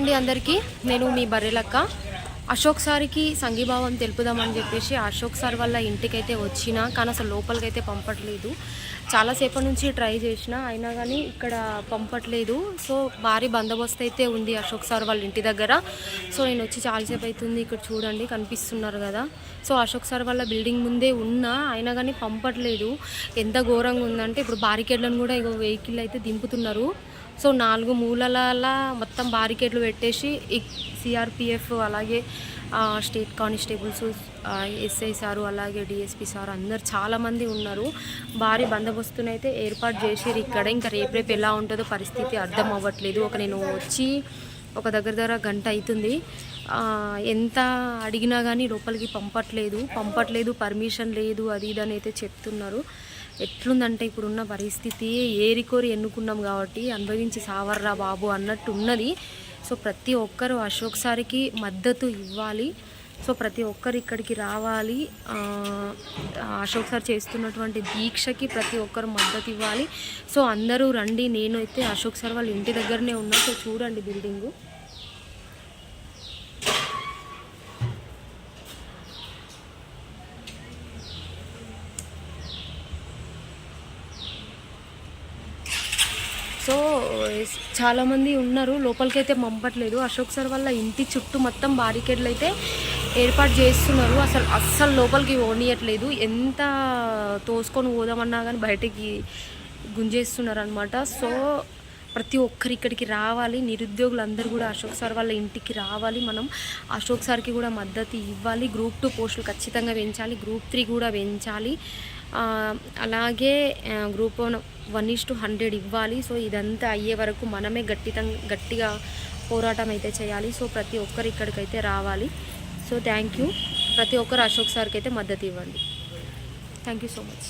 అండి అందరికీ. నేను మీ బర్రెలక్క. అశోక్ సార్కి సంఘీభావం తెలుపుదామని చెప్పేసి అశోక్ సార్ వల్ల ఇంటికైతే వచ్చిన కానీ అసలు లోపలికైతే పంపట్లేదు. చాలాసేపటి నుంచి ట్రై చేసిన అయినా కానీ ఇక్కడ పంపట్లేదు. సో భారీ బందోబస్తు అయితే ఉంది అశోక్ సార్ వాళ్ళ ఇంటి దగ్గర. సో నేను వచ్చి చాలాసేపు అవుతుంది ఇక్కడ చూడండి కనిపిస్తున్నారు కదా. సో అశోక్ సార్ వాళ్ళ బిల్డింగ్ ముందే ఉన్నా అయినా కానీ పంపట్లేదు. ఎంత ఘోరంగా ఉందంటే ఇప్పుడు బారికేడ్లను కూడా ఇగో వెహికల్ అయితే దింపుతున్నారు. సో నాలుగు మూలల మొత్తం బారికేడ్లు పెట్టేసి సిఆర్పిఎఫ్ అలాగే స్టేట్ కానిస్టేబుల్స్ ఎస్ఐ సారు అలాగే డిఎస్పి సార్ అందరు చాలామంది ఉన్నారు. భారీ బందోబస్తునైతే ఏర్పాటు చేసిరు ఇక్కడ ఇంకా రేపు రేపు ఎలా ఉంటుందో పరిస్థితి అర్థం అవ్వట్లేదు. ఒక నేను వచ్చి ఒక దగ్గర దగ్గర గంట అవుతుంది. ఎంత అడిగినా కానీ లోపలికి పంపట్లేదు. పంపట్లేదు పర్మిషన్ లేదు అది ఇది అని అయితే చెప్తున్నారు. ఎట్లుందంటే ఇప్పుడున్న పరిస్థితి ఏరికోరి ఎన్నుకున్నాం కాబట్టి అనుభవించి సావర్రా బాబు అన్నట్టు ఉన్నది. సో ప్రతి ఒక్కరు అశోక్ సార్కి మద్దతు ఇవ్వాలి. సో ప్రతి ఒక్కరు ఇక్కడికి రావాలి. అశోక్ సార్ చేస్తున్నటువంటి దీక్షకి ప్రతి ఒక్కరు మద్దతు ఇవ్వాలి. సో అందరూ రండి. నేను అయితే అశోక్ సార్ వాళ్ళ ఇంటి దగ్గరనే ఉన్నా. సో చూడండి బిల్డింగు. సో చాలామంది ఉన్నారు. లోపలికైతే పంపట్లేదు. అశోక్ సార్ వాళ్ళ ఇంటి చుట్టూ మొత్తం బారికేడ్లు అయితే ఏర్పాటు చేస్తున్నారు. అసలు అస్సలు లోపలికి ఓనియట్లేదు ఎంత తోసుకొని పోదామన్నా కానీ బయటికి గుంజేస్తున్నారు అనమాట సో ప్రతి ఒక్కరు ఇక్కడికి రావాలి. నిరుద్యోగులు అందరూ కూడా అశోక్ సార్ వాళ్ళ ఇంటికి రావాలి మనం. అశోక్ సార్కి కూడా మద్దతు ఇవ్వాలి. గ్రూప్ టూ పోస్టులు ఖచ్చితంగా పెంచాలి. గ్రూప్ త్రీ కూడా పెంచాలి. అలాగే group one one is two hundred ఇవ్వాలి. సో ఇదంతా అయ్యే వరకు మనమే గట్టితం గట్టిగా పోరాటం అయితే చేయాలి. సో ప్రతి ఒక్కరు ఇక్కడికైతే రావాలి. సో థ్యాంక్ యూ ప్రతి ఒక్కరు అశోక్ సార్కి అయితే మద్దతు ఇవ్వండి. Thank you so much